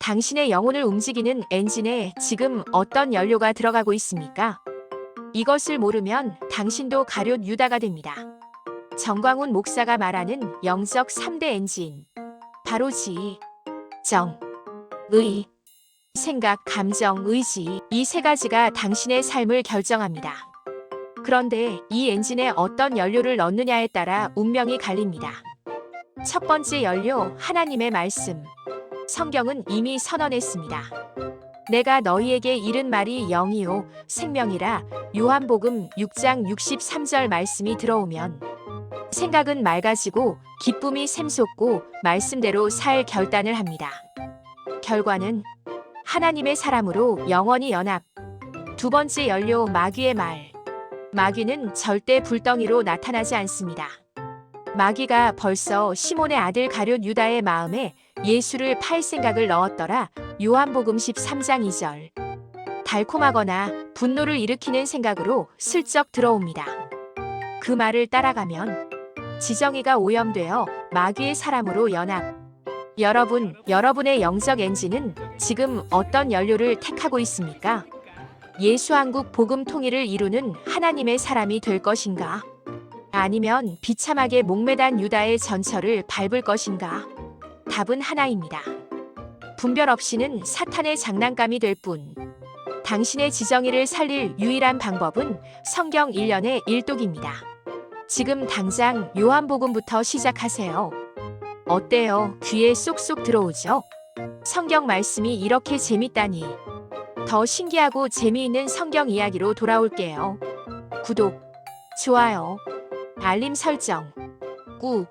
당신의 영혼을 움직이는 엔진에 지금 어떤 연료가 들어가고 있습니까? 이것을 모르면 당신도 가룟 유다가 됩니다. 정광훈 목사가 말하는 영적 3대 엔진. 바로 지, 정, 의, 생각, 감정, 의지. 이 세 가지가 당신의 삶을 결정합니다. 그런데 이 엔진에 어떤 연료를 넣느냐에 따라 운명이 갈립니다. 첫 번째 연료, 하나님의 말씀. 성경은 이미 선언했습니다. 내가 너희에게 이른 말이 영이요 생명이라 요한복음 6장 63절 말씀이 들어오면 생각은 맑아지고 기쁨이 샘솟고 말씀대로 살 결단을 합니다. 결과는 하나님의 사람으로 영원히 연합. 두 번째 연료 마귀의 말. 마귀는 절대 불덩이로 나타나지 않습니다. 마귀가 벌써 시몬의 아들 가룟 유다의 마음에 예수를 팔 생각을 넣었더라. 요한복음 13장 2절. 달콤하거나 분노를 일으키는 생각으로 슬쩍 들어옵니다. 그 말을 따라가면 지정이가 오염되어 마귀의 사람으로 연합. 여러분, 여러분의 영적 엔진은 지금 어떤 연료를 택하고 있습니까? 예수한국 복음 통일을 이루는 하나님의 사람이 될 것인가? 아니면 비참하게 목매단 유다의 전철을 밟을 것인가? 답은 하나입니다. 분별 없이는 사탄의 장난감이 될 뿐. 당신의 지정이를 살릴 유일한 방법은 성경 1년의 일독입니다. 지금 당장 요한복음부터 시작하세요. 어때요? 귀에 쏙쏙 들어오죠? 성경 말씀이 이렇게 재밌다니. 더 신기하고 재미있는 성경 이야기로 돌아올게요. 구독, 좋아요, 알림 설정, 꾹.